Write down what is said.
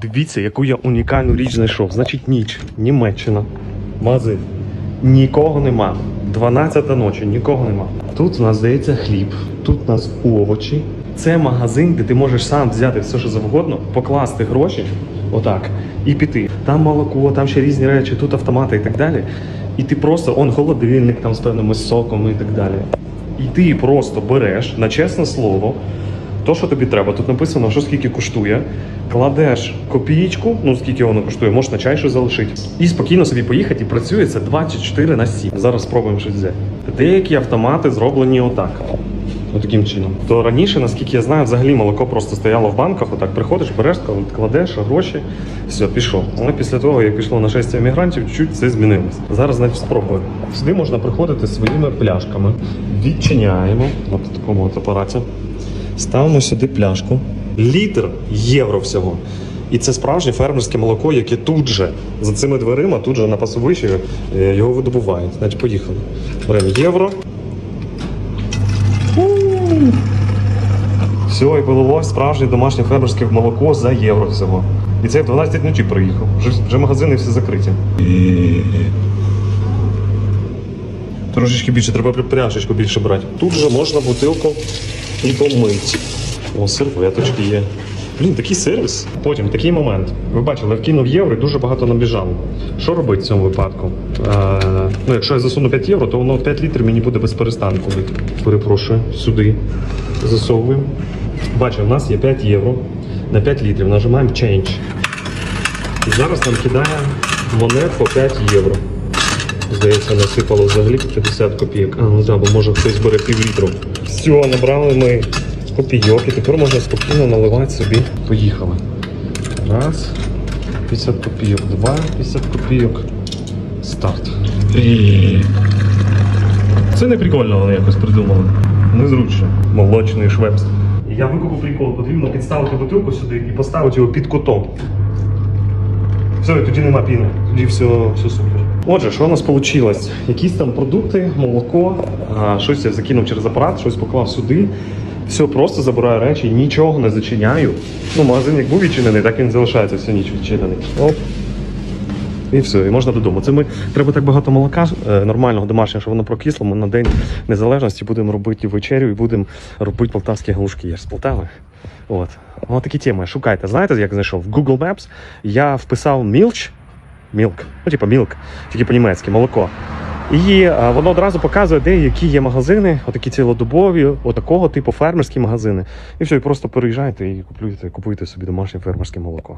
Дивіться, яку я унікальну річ знайшов. Значить, ніч, Німеччина, магазин. Нікого нема. 12 ночі, нікого нема. Тут у нас здається хліб, тут у нас овочі. Це магазин, де ти можеш сам взяти все, що завгодно, покласти гроші, отак, і піти. Там молоко, там ще різні речі, тут автомати і так далі. І ти просто, он холодильник там з певними соками і так далі. І ти просто береш на чесне слово, то, що тобі треба. Тут написано, що скільки коштує. Кладеш копієчку, ну скільки воно коштує, можеш на чай щось залишити. І спокійно собі поїхати, і працює це 24 на 7. Зараз спробуємо щось взяти. Деякі автомати зроблені отак. Отаким чином. То раніше, наскільки я знаю, взагалі молоко просто стояло в банках. Отак приходиш, береш, кладеш гроші, все, пішов. Але після того, як пішло нашестя емігрантів, чуть це змінилось. Зараз навіть спробую. Сюди можна приходити своїми пляшками. Відчиняємо в такому от апараті. Ставимо сюди пляшку. Літр євро всього. І це справжнє фермерське молоко, яке тут же за цими дверима, тут же на пасовищі е, його видобувають. Значить, поїхали. Беремо євро. Все, і полилось справжнє домашнє фермерське молоко за євро всього. І це я в 12 ночі приїхав. Вже, вже магазини всі закриті. Трошечки більше, треба пряшечку більше брати. Тут же можна бутилку і помити. О, серветочки є. Блін, такий сервіс. Потім такий момент. Ви бачили, вкинув євро і дуже багато набіжало. Що робити в цьому випадку? Е, ну, якщо я засуну 5 євро, то воно 5 літрів мені буде без перестанку. Перепрошую, сюди засовуємо. Бачимо, у нас є 5 євро на 5 літрів. Нажимаємо Change. І зараз нам кидає монет по 5 євро. Здається, насипало взагалі 50 копійок. А, ну да, бо може хтось бере пів літру. Все, набрали ми копійок, і тепер можна спокійно наливати собі. Поїхали. Раз. 50 копійок, два, 50 копійок. Старт. Це не прикольно вони якось придумали. Незручно. Молочний швепс. Я викупив прикол, потрібно підставити бутилку сюди і поставити його під кутом. Все, і тоді нема піни. Тоді все, все супер. Отже, що у нас вийшло? Якісь там продукти, молоко, щось я закинув через апарат, щось поклав сюди. Все, просто забираю речі, нічого не зачиняю. Ну, магазин як був відчинений, так він залишається всю ніч відчинений. Оп. І все, і можна додому. Це ми треба так багато молока е, нормального домашнього, щоб воно прокисло. Ми на день незалежності будемо робити вечерю і будемо робити полтавські галушки. Я ж з Полтави. От. Ось такі теми. Шукайте. Знаєте, як знайшов? В Google Maps я вписав мілч, мілк, ну типу мілк, тільки по-німецьки, молоко. І а, воно одразу показує, де які є магазини, отакі цілодобові, отакого типу фермерські магазини. І все, і просто переїжджайте і куплюєте, купуєте собі домашнє фермерське молоко.